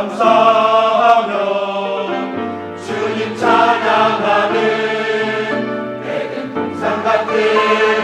감사하며 주님 찬양하는 내게 풍상 같은